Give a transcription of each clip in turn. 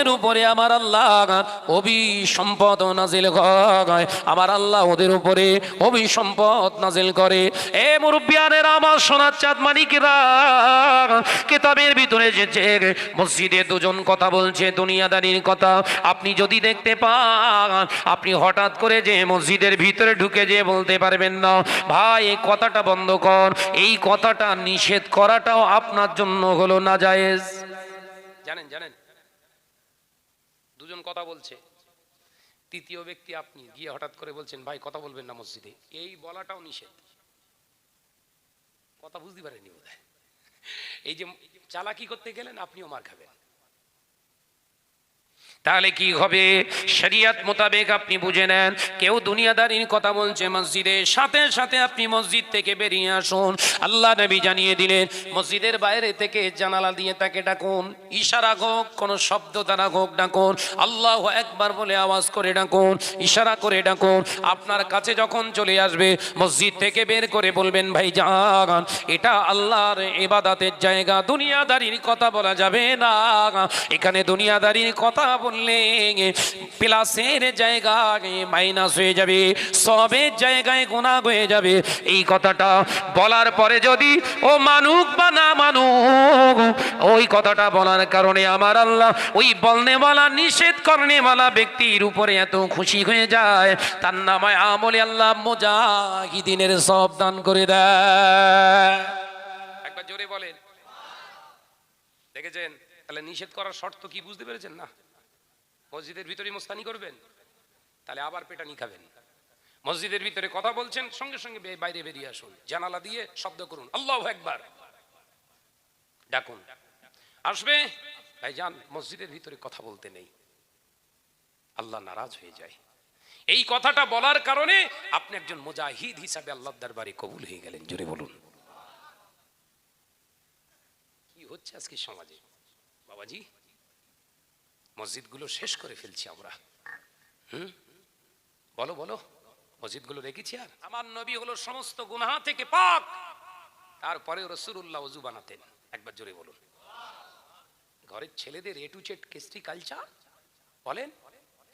ওদের উপরে আমার আল্লাহ অভিসম্পদ নাজিল হয়। আমার আল্লাহ ওদের উপরে অভিসম্পদ নাজিল করে। এ মুরব্বিয়ানের, আমার সোনার চাঁদ মানিকরা, কিতাবের ভিতরে এসেছে মসজিদে দুজন কথা বলছে, দুনিয়াদারির কথা। আপনি যদি দেখতে পান, আপনি হঠাৎ করে যে মসজিদের ভিতরে ঢুকে যে বলতে পারবেন না, ভাই, এই কথাটা বন্ধ কর। এই কথাটা নিষেধ করাটাও আপনার জন্য হলো না জায়েজ জানেন জানেন? দুজন কথা বলছে। তৃতীয় ব্যক্তি আপনি গিয়ে হঠাৎ করে বলছেন, ভাই, কথা বলবেন না মসজিদে। এই বলাটাও নিষেধ। কথা বুঝতে পারেনি বোধ এই যে চালাকি করতে গেলেন, আপনিও মার খাবেন। তাহলে কি হবে? শরিয়াত মোতাবেক আপনি বুঝে নেন। কেউ দুনিয়াদারির কথা বলছে মসজিদে, সাথে সাথে আপনি মসজিদ থেকে বেরিয়ে আসুন। আল্লাহ নবী জানিয়ে দিলেন, মসজিদের বাইরে থেকে জানালা দিয়ে তাকে ডাকুন। ইশারা হোক, কোনো শব্দ দ্বারা হোক ডাকুন। আল্লাহ একবার বলে আওয়াজ করে ডাকুন, ইশারা করে ডাকুন। আপনার কাছে যখন চলে আসবে, মসজিদ থেকে বের করে বলবেন, ভাই যান এটা আল্লাহর এবাদাতের জায়গা। দুনিয়াদারির কথা বলা যাবে না। এখানে দুনিয়াদারির কথা বললে প্লাসের জায়গায় মাইনাস হয়ে যাবে, সবের জায়গায় গুণা হয়ে যাবে। এই কথাটা বলার পরে যদি ও মানুক বা না মানুক, ওই কথাটা বলার কারণে আমার আল্লাহ ওই বলনেওয়ালা, নিষেধ করনেওয়ালা ব্যক্তির উপরে এত খুশি হয়ে যায়, তার নামায় আমলে আল্লাহ মোজাহিদিনের সব দান করে দেয়। একবার জোরে বলেন। দেখেছেন? তাহলে নিষেধ করার শর্ত কি বুঝতে পেরেছেন? না। মসজিদের ভিতরে মোস্তানি করবেন? তাহলে আবার পেটানি খাবেন। মসজিদের ভিতরে কথা বলছেন, সঙ্গে সঙ্গে বাইরে বেরিয়ে আসুন। জানালা দিয়ে শব্দ করুন, আল্লাহ একবার ডাকুন। আসবে? ভাই যান, মসজিদের ভিতরে কথা বলতে নেই। আল্লাহ নারাজ হয়ে যায়। এই কথাটা বলার কারণে আপনি একজন মুজাহিদ হিসাবে আল্লাহ দরবারে কবুল হয়ে গেলেন, জোরে বলুন। কি হচ্ছে আজকে সমাজে? বাবাজি মসজিদগুলো শেষ করে ফেলছি আমরা। হুম? বলো বলো। মসজিদগুলো রেখেছি আর? আমার নবী হলো সমস্ত গুনাহ থেকে পাক। তারপরে রসুল্লাহ অজু বানাতেন। একবার জোরে বলুন। ঘরের ছেলেদের এ টু জেড কেস্টি কালচার বলেন।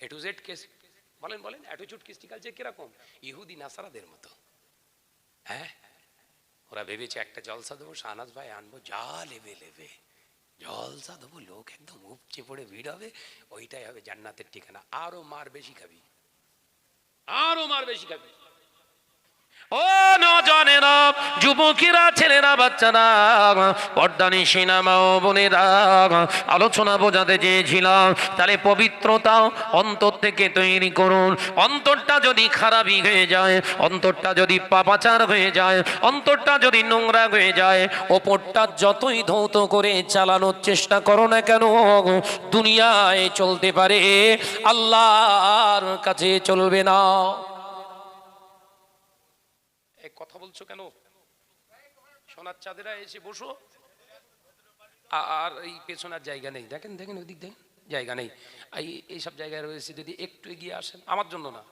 এ টু কেস বলেন বলেন। অ্যাটিটিউড কেস্টি কালচার কীরকম? ইহুদি, নাসারাদের মতো। হ্যাঁ? ওরা ভেবেছে একটা জলসা দেবো, শাহনাজ ভাই আনব, যা লেবে লেবে। জলসা দেবো লোক একদম উপচে পড়ে ভিড় হবে, ওইটাই হবে জান্নাতের ঠিকানা। আরও মার বেশি খাবি। আরও মার বেশি খাবি। ও নজনেরা যুবকেরা, ছেলেরা, বাচ্চারা পর্দানি সিনেমা ও বোনেরা, আলোচনা বোঝাতে চেয়েছিলাম। তাহলে পবিত্রতা অন্তর থেকে তৈরি করুন। অন্তরটা যদি খারাপই হয়ে যায়, অন্তরটা যদি পাপাচার হয়ে যায়, অন্তরটা যদি নোংরা হয়ে যায়, ওপরটা যতই ধৌত করে চালানোর চেষ্টা করো না কেন, দুনিয়ায় চলতে পারে, আল্লাহর কাছে চলবে না। বলছো কেন? সোনার চাঁদেরা এসে বসো। আর এই পেছনের জায়গা নেই। দেখেন দেখেন ওই দিক দেখেন, জায়গা নেই। এই এইসব জায়গায় রয়েছে যদি একটু এগিয়ে আসেন, আমার জন্য না।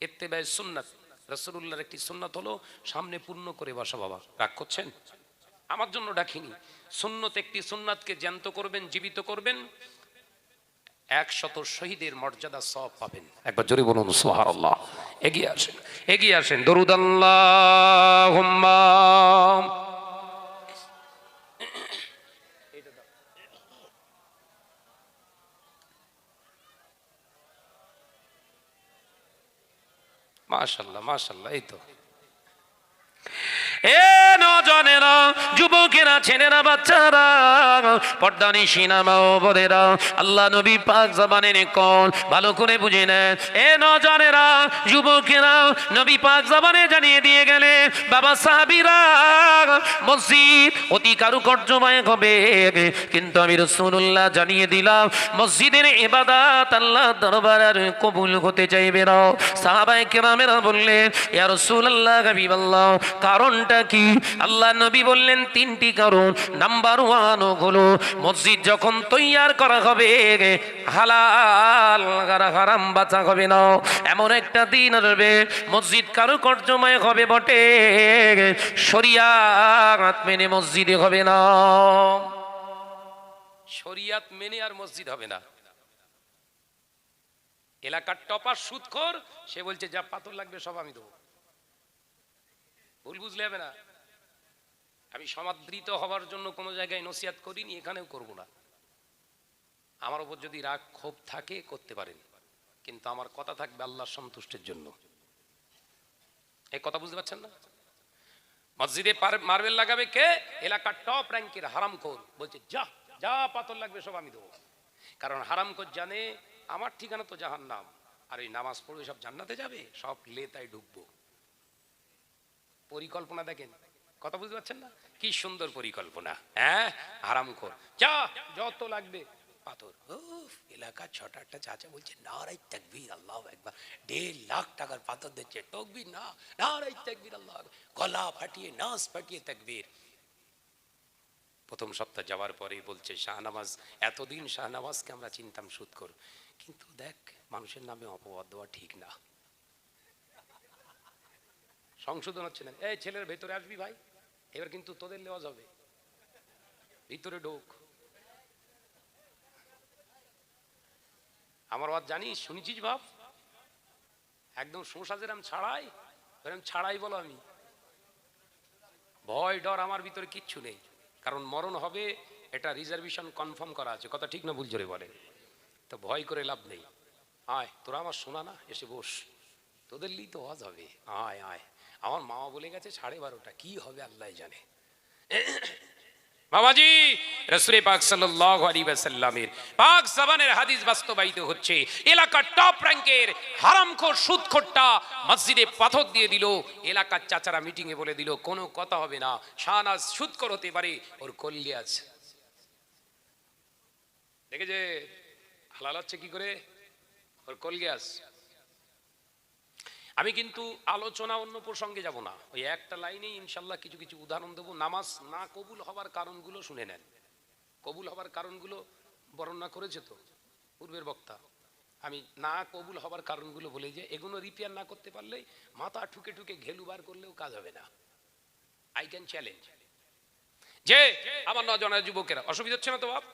এতে ব্যয় সুন্নাত রসুল্লাহর একটি সুন্নাত হলো সামনে পূর্ণ করে বসা বাবা। রাগ করছেন? আমার জন্য ডাকিনি। সুন্নত একটি সুন্নাতকে জ্যান্ত করবেন, জীবিত করবেন। একশত শহীদের মর্যাদা সব পাবেন। একবার জোরে বলুন সোহার এগিয়ে আসেন এগিয়ে আসেন। দরুদ আল্লাহ মাশাল্লাহ মাশাল্লাহ এই তো। এ নজনেরা, যুবকেরা, ছেলেরা, বাচ্চারা পর্দানি সিনামা ও বোনেরা, আল্লাহ নবী পাক জবানের কোন, ভালো করে বুঝে নেন এ নজনেরা, যুবকেরা, নবী পাক জবানে জানিয়ে দিয়ে গেলে, বাবা সাহাবিরা, মসজিদ অতি কারুকার্যময় হবে। কিন্তু আমি রসুল্লাহ জানিয়ে দিলাম, মসজিদের এবাদাত আল্লাহ দরবার আর কবুল হতে চাইবে না। সাহাবাই কেরামেরা বললেন, ইয়া রসুল্লাহ হাবিব আল্লাহ কারণটা কি? আল্লাহ নবী বললেন, তিনটি কারণ। নাম্বার ওয়ান হলো, মসজিদ যখন তৈয়ার করা হবে, হালাল হারাম বাঁচা হবে না। এমন একটা দিন আসবে, মসজিদ হবে বটে। শরিয়াত মেনে মসজিদে হবে না। শরিয়াত মেনে আর মসজিদ হবে না। এলাকার টপার সুদখোর সে বলছে, যা পাথর লাগবে সব আমি দেবো। ভুল বুঝলে হবে না। আমি সমাদৃত হওয়ার জন্য কোনো জায়গায় নসিহাত করিনি, এখানেও করব না। আমার উপর যদি রাগ, ক্ষোভ থাকে, করতে পারেন। কিন্তু আমার কথা থাকবে আল্লাহর সন্তুষ্টের জন্য। এই কথা বুঝতে পারছেন না? মসজিদে মার্বেল লাগাবে কে? এলাকার টপ র্যাঙ্কের হারামখোর। বলছে, যা যা পাথর লাগবে সব আমি দেবো। কারণ হারামখোর জানে, আমার ঠিকানা তো জাহান নাম আর এই নামাজ পড়বে সব জান্নাতে যাবে? সব লেতায় ঢুকবো। পরিকল্পনা দেখেন। কথা বুঝতে পারছেন না? কি সুন্দর পরিকল্পনা হ্যাঁ? হারামখোর। যা যত লাগবে পাথর। উফ, এলাকার ছটা আটটা চাচা বলছে নারাই তাকবীর আল্লাহ একবার দেড় লাখ টাকার পাথর দিচ্ছে। তকবীর না নারাই তাকবীর আল্লাহ। গলা ফাটিয়ে নাচ ফাটিয়ে তাকবীর। প্রথম সপ্তাহ যাওয়ার পরেই বলছে শাহনামাজ এতদিন শাহনামাজকে আমরা চিনতাম সুদ কর কিন্তু দেখ মানুষের নামে অপবাদ দেওয়া ঠিক না। সংশোধন হচ্ছে না। এই ছেলের ভেতরে আসবি ভাই, এবার কিন্তু তোদের নেওয়া যাবে। ভিতরে ঢোক। আমার বাদ জানিস? শুনেছিস বাপ? একদম শোষা যেরাম ছাড়াই এরম ছাড়াই বলো আমি। ভয়, ডর আমার ভিতরে কিচ্ছু নেই। কারণ মরণ হবে, এটা রিজার্ভেশন কনফার্ম করা আছে। কথা ঠিক না ভুল জোরে বলে তো ভয় করে লাভ নেই। আয়, তোরা আমার শোনা না, এসে বস। তোদের লি তো হজ হবে। আয় আয়। আমার মামা বলে গেছে সাড়ে বারোটা, কি হবে আল্লাহ জানে। বাবাজি রসুরে পাক ওয়াসাল্লামের পাক জবানের হাদিস বাস্তবায়িত হচ্ছে। এলাকার টপ র্যাঙ্কের হারামখোর, সুদখোরটা মসজিদে পাথর দিয়ে দিল, এলাকার চাচারা মিটিং এ বলে দিল, কোনো কথা হবে না, শাহনাজ সুদখোর হতে পারে, ওর কল্লি আছে। দেখে যে হালাল হচ্ছে কি করে? ওর কলগ্যাস আমি কিন্তু আলোচনা অন্য প্রসঙ্গে যাব না। ওই একটা লাইনেই ইনশাল্লাহ কিছু কিছু উদাহরণ দেবো। নামাজ না কবুল হবার কারণগুলো শুনে নেন। কবুল হবার কারণগুলো বর্ণনা করেছে তো পূর্বের বক্তা। আমি না কবুল হবার কারণগুলো বলে যে, এগুলো রিপেয়ার না করতে পারলেই মাথা ঠুকে ঠুকে ঘেলু বার করলেও কাজ হবে না। আই ক্যান চ্যালেঞ্জ যে, আমার নজনা যুবকেরা, অসুবিধা হচ্ছে না তো বাপ?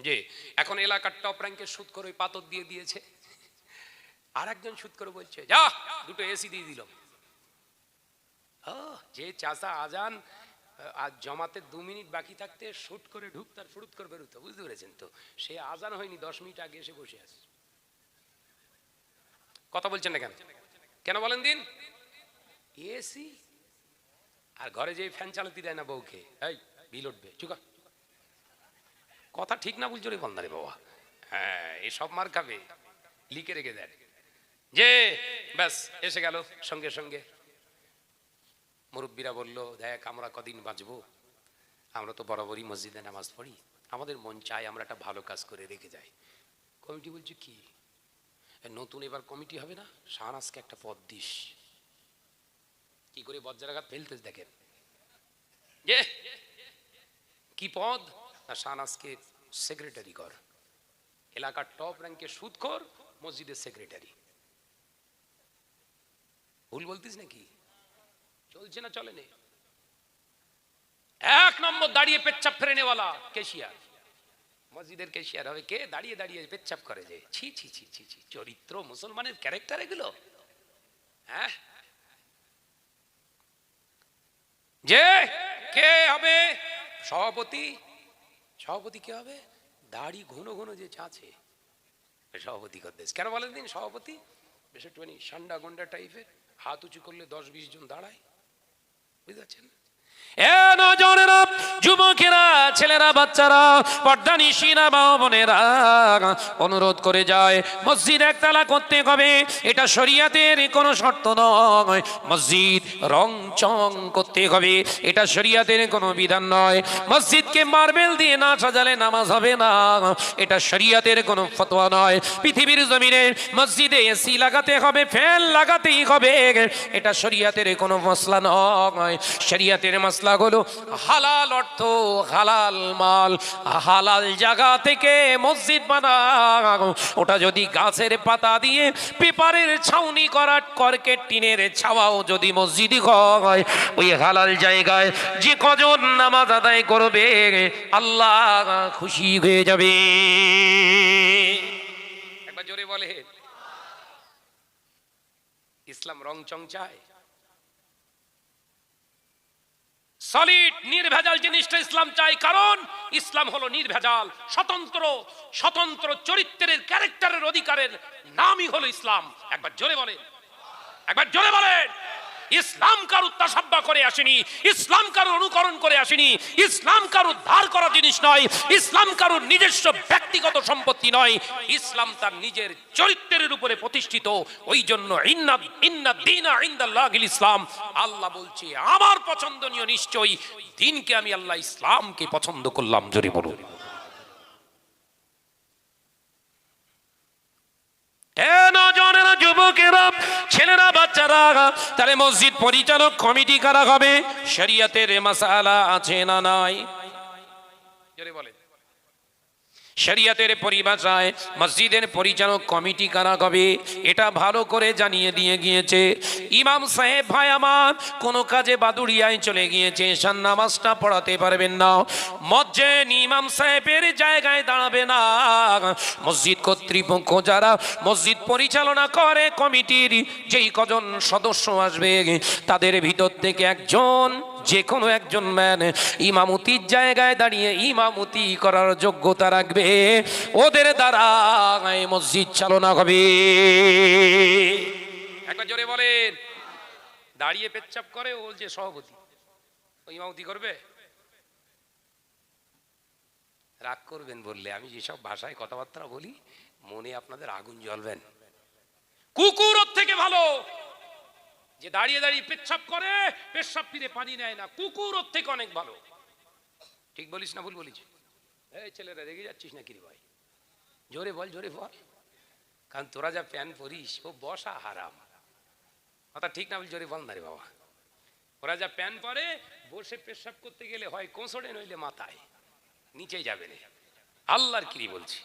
যে, এখন এলাকার টপ র্যাঙ্কের সুদ করে পাথর দিয়ে দিয়েছে। আর একজন সুদ করে বলছে, যা, দুটো এসি দিয়ে দিল। যে চাষা আজান আজ জমাতে দু মিনিট বাকি থাকতে শুট করে ঢুকতে আর ফুরুত করে বেরোতো বুঝতে পেরেছেন তো? সে আজান হয়নি, দশ মিনিট আগে এসে বসে আছে। কথা বলছেন না কেন? কেন বলেন দিন? এসি আর ঘরে যে ফ্যান চালাতে দেয় না বউকে। এই, বিল উঠবে চুকা কথা ঠিক না বলছো রে বন্দারে বাবা। হ্যাঁ এসব মার খাবে। লিখে রেখে দেন। যে, ব্যাস, এসে গেল, সঙ্গে সঙ্গে। মুরব্বীরা বলল, দেখ, আমরা কদিন বাঁচবো? আমরা তো বরাবরই মসজিদে নামাজ পড়ি। আমাদের মন চায় আমরা একটা ভালো কাজ করে রেখে যাই। কমিটি বলছে, কি? নতুন এবার কমিটি হবে না? শাহনাজকে একটা পদ দিস। কি করে বজ্রাঘাত ফেলতে দেখেন? যে, কি পদ? না শাহনাজকে সেক্রেটারি কর। এলাকার টপ র্যাঙ্কে সুদ কর মসজিদের সেক্রেটারি ভুল বলতিস নাকি? চলছে না, চলে নে। এক নম্বর দাঁড়িয়ে পেচ্ছাপ ফেরে নেওয়ালা কেশিয়ার। মসজিদের কেশিয়ার হবে কে? দাঁড়িয়ে দাঁড়িয়ে পেচ্ছাপ করে যে। ছি ছি ছি ছি ছি, চরিত্র মুসলমানের ক্যারেক্টার এগুলো। হ্যাঁ? যে কে হবে? সভাপতি। সভাপতি কে হবে? দাড়ি ঘন ঘন যে চাছে সভাপতি করতে কেন বলেন দিন সভাপতি? বেশ একটুখানি সান্ডা গন্ডা টাইপের হাত উঁচু করলে দশ বিশ জন দাঁড়ায় বুঝতে পারছেন যুবকেরা, ছেলেরা, বাচ্চারা, পর্দা নিশিনা মা বোনেরা, অনুরোধ করে যায়, মসজিদ একতলা করতে হবে, এটা শরিয়াতের কোনো শর্ত নয়, মসজিদ রং চং করতে হবে, এটা শরিয়াতের কোনো বিধান নয়, মসজিদকে মার্বেল দিয়ে না সাজালে নামাজ হবে না, এটা শরিয়াতের কোনো ফতোয়া নয়, পৃথিবীর জমিনে মসজিদে এসি লাগাতে হবে, ফ্যান লাগাতেই হবে, এটা শরিয়াতের কোনো মশলা নয়, শরিয়াতের মশলাগুলো হালাল অর্থ, হালাল মাল। হালাল জায়গা থেকে মসজিদ বানা ওটা যদি গাছের পাতা দিয়ে পেপারের ছাউনি করা কর্কেট টিনের ছাওয়াও যদি মসজিদই হয়, ওই হালাল জায়গায় যে কজন নামাজ আদায় করবে, আল্লাহ খুশি হয়ে যাবে। একবার জোরে বলে ইসলাম রং চং চায়? সলিড, নির্ভেজাল জিনিসটা ইসলাম চাই কারণ ইসলাম হলো নির্ভেজাল, স্বতন্ত্র স্বতন্ত্র চরিত্রের, ক্যারেক্টারের অধিকারের নামই হলো ইসলাম। একবার জোরে বলেন। একবার জোরে বলেন। ইসলাম কারও তাসাব্বা করে আসেনি, ইসলাম কারও অনুকরণ করে আসেনি, ইসলাম কারও ধার করা জিনিস নয়, ইসলাম কারও নিজস্ব ব্যক্তিগত সম্পত্তি নয়, ইসলাম তার নিজের চরিত্রের উপরে প্রতিষ্ঠিত। ওই জন্য ইসলাম। আল্লাহ বলছে, আমার পছন্দনীয় নিশ্চয়ই, দিনকে আমি আল্লাহ ইসলামকে পছন্দ করলাম, জোরে বলুন এ নজনেরা যুবকেরা, ছেলেরা, বাচ্চারা, তাহলে মসজিদ পরিচালক কমিটি কারা হবে? শরিয়াতের মাসালা আছে না নাই? বলে শরিয়াতের পরিভাষায় মসজিদের পরিচালক কমিটি কারা হবে এটা ভালো করে জানিয়ে দিয়ে গিয়েছে। ইমাম সাহেব, ভাই আমার, কোনো কাজে বাদুড়িয়ায় চলে গিয়েছে এসান নামাজটা পড়াতে পারবেন না। মসজিদ ইমাম সাহেবের জায়গায় দাঁড়াবে না। মসজিদ কর্তৃপক্ষ যারা মসজিদ পরিচালনা করে, কমিটির যেই কজন সদস্য আসবে, তাদের ভিতর থেকে একজন যে কোনো একজন ম্যান ইমামতির জায়গায় দাঁড়িয়ে ইমামতি করার যোগ্যতা রাখবে। ওদের দ্বারা মসজিদ চালনা হবে। একবার জোরে বলেন। দাঁড়িয়ে পেচ্ছাপ করে, ও যে সভাপতি। ও ইমামতি করবে? রাগ করবেন বললে। আমি যেসব ভাষায় কথাবার্তা বলি, মনে আপনাদের আগুন জ্বলবেন। কুকুর থেকে ভালো। যে দাঁড়িয়ে দাঁড়িয়ে পেচ্ছাপ করে পেশাব ফিরে পানি নেয় না। কুকুর ওর থেকে অনেক ভালো। ঠিক বলিস না, ভুল বলিস। এই ছেলেরা রেগে যাচ্ছিস না কিরে ভাই? জোরে বল জোরে বল। কারণ তোরা যা প্যান পরিস, ও বসা হারাম। কথা ঠিক না বল জোরে বল না রে বাবা। ওরা যা প্যান পরে, বসে পেশাব করতে গেলে হয় কোঁচড়ে, নইলে মাথায়। নিচে যাবে না আল্লাহর কিরি বলছি।